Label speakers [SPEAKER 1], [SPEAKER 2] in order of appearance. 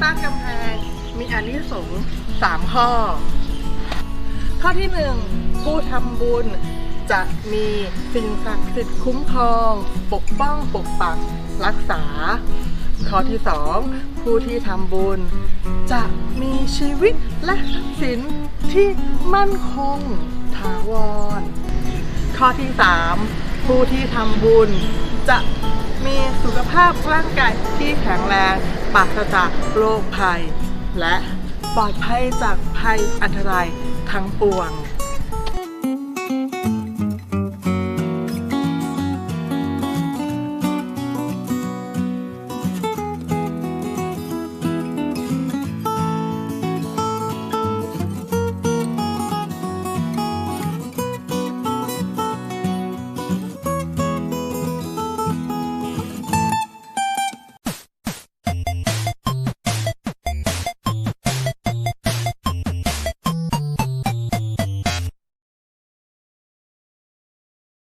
[SPEAKER 1] สร้างกำแพงมีอานิสงส์สามข้อ ข้อที่หนึ่งผู้ทำบุญจะมีสิ่งศักดิ์สิทธิ์คุ้มครอง ปกป้องปกปักรักษา ข้อที่สองผู้ที่ทำบุญ จะมีชีวิตและทรัพย์สินที่มั่นคงถาวร ข้อที่สามผู้ที่ทำบุญจะมีสุขภาพร่างกายที่แข็งแรง ปราศจากโรคภัย และปลอดภัยจากภัยอันตรายทั้งปวง